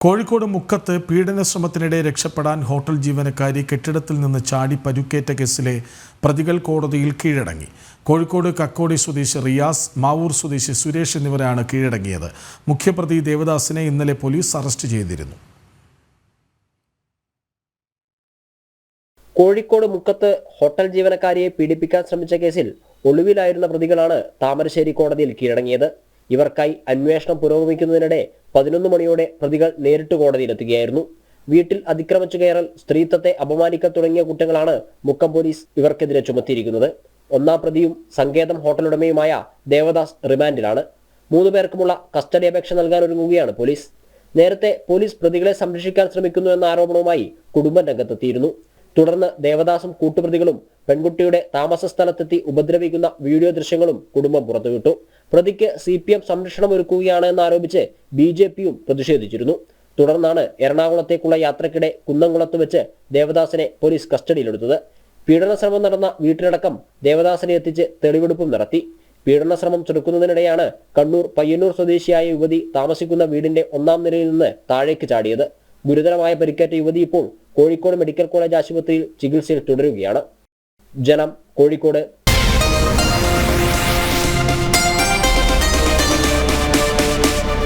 കോഴിക്കോട് മുക്കത്ത് പീഡന ശ്രമത്തിനിടെ രക്ഷപ്പെടാൻ ഹോട്ടൽ ജീവനക്കാരി കെട്ടിടത്തിൽ നിന്ന് ചാടി പരുക്കേറ്റ കേസിലെ പ്രതികൾ കോടതിയിൽ കീഴടങ്ങി. കോഴിക്കോട് കക്കോടി സ്വദേശി റിയാസ് മാവൂർ സ്വദേശി സുരേഷ് എന്നിവരാണ് കീഴടങ്ങിയത്. മുഖ്യപ്രതി ദേവദാസിനെ ഇന്നലെ പോലീസ് അറസ്റ്റ് ചെയ്തിരുന്നു. കോഴിക്കോട് മുക്കത്ത് ഹോട്ടൽ ജീവനക്കാരിയെ പീഡിപ്പിക്കാൻ ശ്രമിച്ച കേസിൽ ഒളിവിലായിരുന്ന പ്രതികളാണ് താമരശ്ശേരി കോടതിയിൽ കീഴടങ്ങിയത്. ഇവർക്കായി അന്വേഷണം പുരോഗമിക്കുന്നതിനിടെ പതിനൊന്ന് മണിയോടെ പ്രതികൾ നേരിട്ട് കോടതിയിലെത്തുകയായിരുന്നു. വീട്ടിൽ അതിക്രമിച്ചു കയറൽ സ്ത്രീത്വത്തെ അപമാനിക്കൽ തുടങ്ങിയ കുറ്റങ്ങളാണ് മുക്കം പോലീസ് ഇവർക്കെതിരെ ചുമത്തിയിരിക്കുന്നത്. ഒന്നാം പ്രതിയും സങ്കേതം ഹോട്ടലുടമയുമായ ദേവദാസ് റിമാൻഡിലാണ്. മൂന്ന് പേർക്കുമുള്ള കസ്റ്റഡി അപേക്ഷ നൽകാൻ ഒരുങ്ങുകയാണ് പോലീസ്. നേരത്തെ പോലീസ് പ്രതികളെ സംരക്ഷിക്കാൻ ശ്രമിക്കുന്നു എന്ന ആരോപണവുമായി കുടുംബം രംഗത്തെത്തിയിരുന്നു. തുടർന്ന് ദേവദാസും കൂട്ടുപ്രതികളും പെൺകുട്ടിയുടെ താമസ സ്ഥലത്തെത്തി ഉപദ്രവിക്കുന്ന വീഡിയോ ദൃശ്യങ്ങളും കുടുംബം പുറത്തുവിട്ടു. പ്രതിക്ക് സി പി എം സംരക്ഷണം ഒരുക്കുകയാണ് എന്നാരോപിച്ച് ബി ജെ പിയും പ്രതിഷേധിച്ചിരുന്നു. തുടർന്നാണ് എറണാകുളത്തേക്കുള്ള യാത്രക്കിടെ കുന്നംകുളത്ത് വെച്ച് ദേവദാസിനെ പോലീസ് കസ്റ്റഡിയിലെടുത്തത്. പീഡനശ്രമം നടന്ന വീട്ടിലടക്കം ദേവദാസിനെ എത്തിച്ച് തെളിവെടുപ്പും നടത്തി. പീഡനശ്രമം ചെറുക്കുന്നതിനിടെയാണ് കണ്ണൂർ പയ്യന്നൂർ സ്വദേശിയായ യുവതി താമസിക്കുന്ന വീടിന്റെ ഒന്നാം നിലയിൽ നിന്ന് താഴേക്ക് ചാടിയത്. ഗുരുതരമായ പരിക്കേറ്റ യുവതി ഇപ്പോൾ കോഴിക്കോട് മെഡിക്കൽ കോളേജ് ആശുപത്രിയിൽ ചികിത്സയിൽ തുടരുകയാണ്. ജനം കോഴിക്കോട്